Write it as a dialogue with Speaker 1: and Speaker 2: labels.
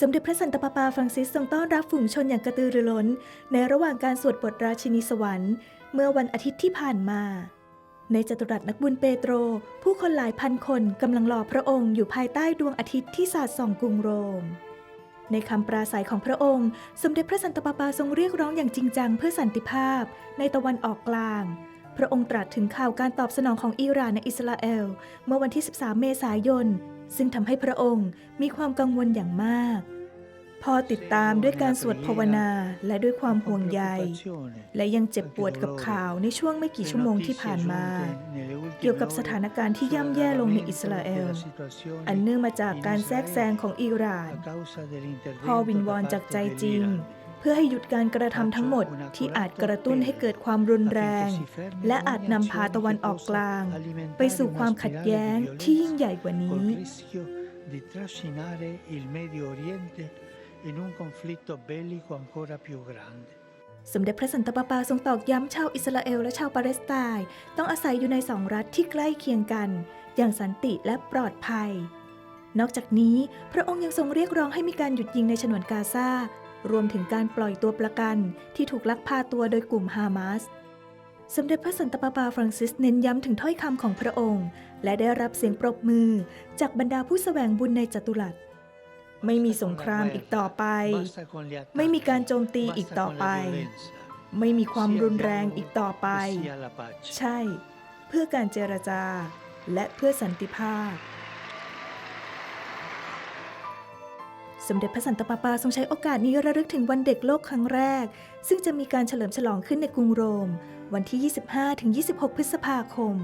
Speaker 1: สมเด็จพระสันตะปาปาฟรังซิสทรงต้อนรับฝูงชนอย่างกระตือรือร้น ในระหว่างการสวดบทราชินีสวรรค์ เมื่อวันอาทิตย์ที่ผ่านมา ในจัตุรัสนักบุญเปโตร ผู้คนหลายพันคนกำลังรอพระองค์อยู่ภายใต้ดวงอาทิตย์ที่สาดส่องกรุงโรม ในคำปราศัยของพระองค์ สมเด็จพระสันตะปาปาทรงเรียกร้องอย่างจริงจังเพื่อสันติภาพ ในตะวันออกกลาง พระองค์ตรัสถึงข่าวการตอบสนองของอิหร่านในอิสราเอล เมื่อวันที่ 13 เมษายน ซึ่งทำให้พระองค์มีความกังวลอย่างมาก พอติดตามด้วยการสวดภาวนาและด้วยความห่วงใย และยังเจ็บปวดกับข่าวในช่วงไม่กี่ชั่วโมงที่ผ่านมา เกี่ยวกับสถานการณ์ที่ย่ำแย่ลงในอิสราเอล อันเนื่องมาจากการแทรกแซงของอิหร่านพ่อวินวอนจากใจจริง พื่อให้หยุดการกระทำทั้งหมดที่อาจกระตุ้นให้เกิดความรุนแรง และอาจนำพาตะวันออกกลาง ไปสู่ความขัดแย้งที่ยิ่งใหญ่กว่านี้
Speaker 2: di trascinare il Medio Oriente in un conflitto bellico ancora più grande.
Speaker 1: สมเด็จพระสันตะปาปาทรงตอกย้ำชาวอิสราเอลและชาวปาเลสไตน์ต้องอาศัยอยู่ในสองรัฐที่ใกล้เคียงกัน อย่างสันติและปลอดภัย นอกจากนี้ พระองค์ยังทรงเรียกร้องให้มีการหยุดยิงในฉนวนกาซา รวมถึงการปล่อยตัวประกันที่ถูกลักพาตัวโดยกลุ่มฮามาสสมเด็จพระสันตะปาปาฟรังซิสเน้นย้ำถึงถ้อยคำของพระองค์ และได้รับเสียงปรบมือจากบรรดาผู้แสวงบุญในจัตุรัส ไม่มีสงครามอีกต่อไป ไม่มีการโจมตีอีกต่อไป ไม่มีความรุนแรงอีกต่อไป ใช่ เพื่อการเจรจาและเพื่อสันติภาพ สมเด็จพระสันตะปาปาทรงใช้โอกาสนี้ระลึกถึงวันเด็กโลกครั้งแรก ซึ่งจะมีการเฉลิมฉลองขึ้นในกรุงโรม วันที่ 25-26 พฤษภาคม